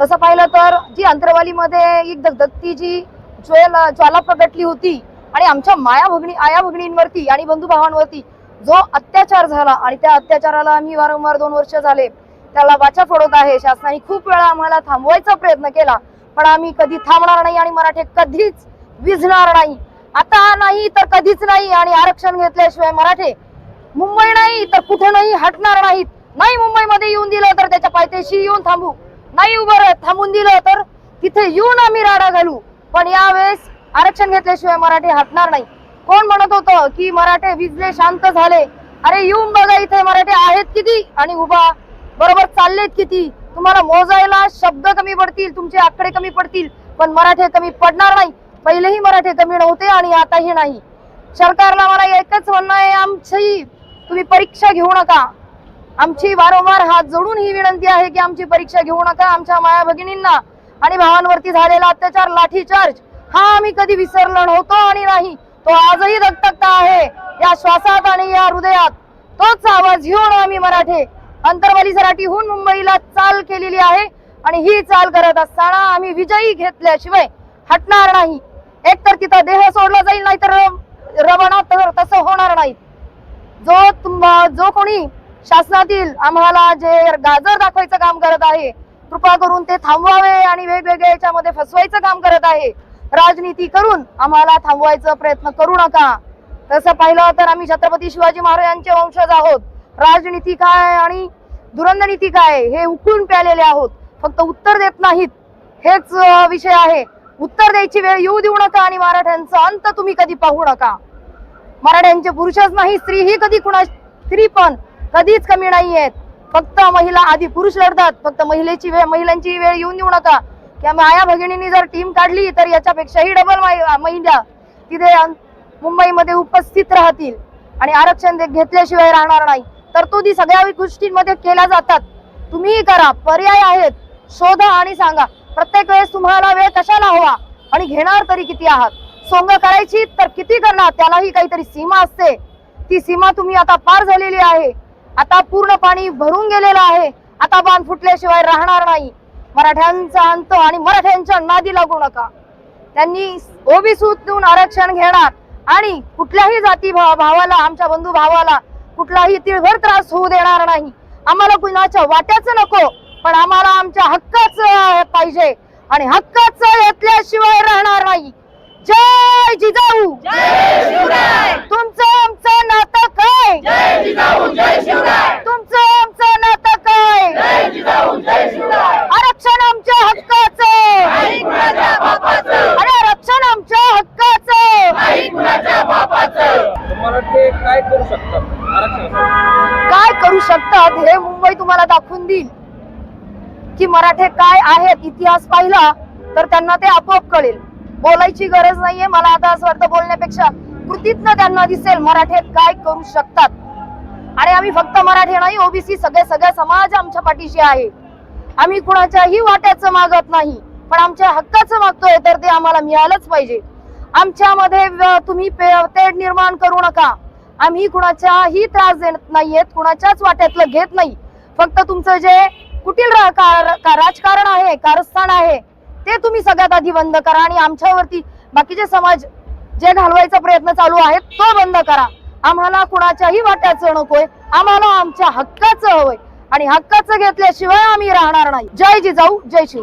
तसं पाहिलं तर जी अंतरवालीमध्ये एक धगधगती जी ज्वेल ज्वाला प्रगटली होती आणि आमच्या माया भगिनी आया भगिनींवरती आणि बंधू भावांवरती जो अत्याचार झाला आणि त्या अत्याचाराला आम्ही वारंवार दोन वर्ष झाले. त्याला वाचा फोडत आहे. शासनाने खूप वेळा आम्हाला थांबवायचा प्रयत्न केला पण आम्ही कधी थांबणार नाही आणि मराठे कधीच विझणार नाही. आता नाही तर कधीच नाही आणि आरक्षण घेतल्याशिवाय मराठे मुंबई नाही तर कुठे नाही हटणार नाहीत. नाही मुंबईमध्ये येऊन दिलं तर त्याच्या पायथ्याशी येऊन थांबू. नाही उभं राहत थांबून दिलं तर तिथे येऊन आम्ही राडा घालू. पण यावेळेस आरक्षण घेतल्याशिवाय मराठे हटणार नाही. कोण म्हणत होतं की मराठे विजले शांत झाले? अरे येऊन बघा इथे मराठे आहेत किती? आणि उभा. बरोबर चाललेत किती? तुम्हाला मोजायला शब्द कमी पडतील तुमचे आकडे कमी पडतील पण मराठे कमी पडणार नाही. पहिलेही मराठे कमी नव्हते आणि आताही नाही. सरकारला मला एकच म्हणणं आहे आमची तुम्ही परीक्षा घेऊ नका. आमची वारंवार हात जोडून ही विनंती आहे की आमची परीक्षा घेऊ नका आमच्या माया भगिनींना. आणि भावांवरती झालेला अत्याचार लाठीचार्ज हा आम्ही कधी विसरलो नव्हतो आणि नाही तो आजही दगतगता आहे. या श्वासात आणि या हृदयात तोच आवाज घेऊन आम्ही मराठे अंतरवाली सराटीहून मुंबईला चाल केलेली आहे. आणि ही चाल करत असताना आम्ही विजयी घेतल्याशिवाय हटणार नाही. एकतर तिथं देह सोडला जाईल नाहीतर रवाना तर तसं होणार नाही. जो तुम्हा जो कोणी शासनातील आम्हाला जे गाजर दाखवायचं काम करत आहे कृपा करून ते थांबवावे आणि वेगवेगळ्या याच्यामध्ये फसवायचं काम करत आहे. राजनीती करून आम्हाला थांबवायचा प्रयत्न करू नका. तसं पाहिलं तर आम्ही छत्रपती शिवाजी महाराजांचे वंशज आहोत. राजनीती काय आणि दुरंधनीती काय हे उकळून प्यालेले आहोत. फक्त उत्तर देत नाहीत. हेच विषय आहे. उत्तर द्यायची वेळ येऊ देऊ नका आणि मराठ्यांचा अंत तुम्ही कधी पाहू नका. मराठ्यांचे पुरुषच नाही स्त्रीही कधी कुणा स्त्री पण कधीच कमी नाही आहेत फक्त महिला आधी पुरुष लढतात. फक्त महिलेची वेळ महिलांची वेळ येऊन देऊ नका. की माया भगिनींनी जर टीम काढली तर याच्यापेक्षाही डबल महिला तिथे मुंबईमध्ये उपस्थित राहतील. आणि आरक्षण घेतल्याशिवाय राहणार नाही. तरतुदी सगळ्या गोष्टींमध्ये केल्या जातात. तुम्हीही करा. पर्याय आहेत. शोधा आणि सांगा. प्रत्येक वेळेस तुम्हाला वेळ कशाला हवा? आणि घेणार तरी किती आहात? सोंग करायची तर किती करणार? त्यालाही काहीतरी सीमा असते. ती सीमा तुम्ही आता पार झालेली आहे. आता पूर्ण पाणी भरून गेलेलं आहे. आता बांध फुटल्याशिवाय राहणार नाही. मराठ्यांचा अंत आणि मराठ्यांच्या नादी लागू नका. त्यांनी ओबीसीतून आरक्षण घेणार. आणि कुठल्याही जाती भावाला आमच्या बंधू भावाला कुठलाही तिळभर त्रास होऊ देणार नाही. आम्हाला कुणाच्या वाट्याचं नको पण आम्हाला आमच्या हक्काचं पाहिजे. आणि हक्काचं घेतल्याशिवाय राहणार नाही. जय जिजाऊ! तुमचं आमचं नातं काय तुमचं आमचं नातं काय आरक्षण आमच्या हक्काचं अरे आरक्षण आमच्या हक्काचं मराठी काय करू शकतात? आरक्षणासाठी काय करू शकतात हे मुंबई तुम्हाला दाखवून देईल. की मराठे काय आहेत इतिहास पाहिला तर त्यांना ते आपोआप कळेल. बोलायची गरज नाहीये मला आता असं वाटतं बोलण्यापेक्षा. कृतीतनं त्यांना दिसेल मराठे काय करू शकतात. आणि आम्ही फक्त मराठे नाही ओबीसी सगळे सगळे समाज आमच्या पाठीशी आहे. आम्ही कुणाच्याही वाट्याचं मागत नाही पण आमच्या हक्काचं मागतोय तर ते आम्हाला मिळालंच पाहिजे. आमच्यामध्ये तुम्ही पे- तेढ निर्माण करू नका. आम्ही कुणाच्याही त्रास देत नाहीयेत कुणाच्याच वाट्यातलं घेत नाही. फक्त तुमचं जे कुटील रा- कार- का- राजकारण आहे कारस्थान आहे ते तुम्ही सगळ्यात आधी बंद करा आणि आमच्यावरती बाकीचे समाज जे घालवायचा प्रयत्न चालू आहे तो बंद करा. आम्हाला कुणाच्याही वाट्याचं नकोय आम्हाला आमच्या हक्काचं हवंय. आणि हक्काचं घेतल्याशिवाय आम्ही राहणार नाही. जय जिजाऊ जय शिव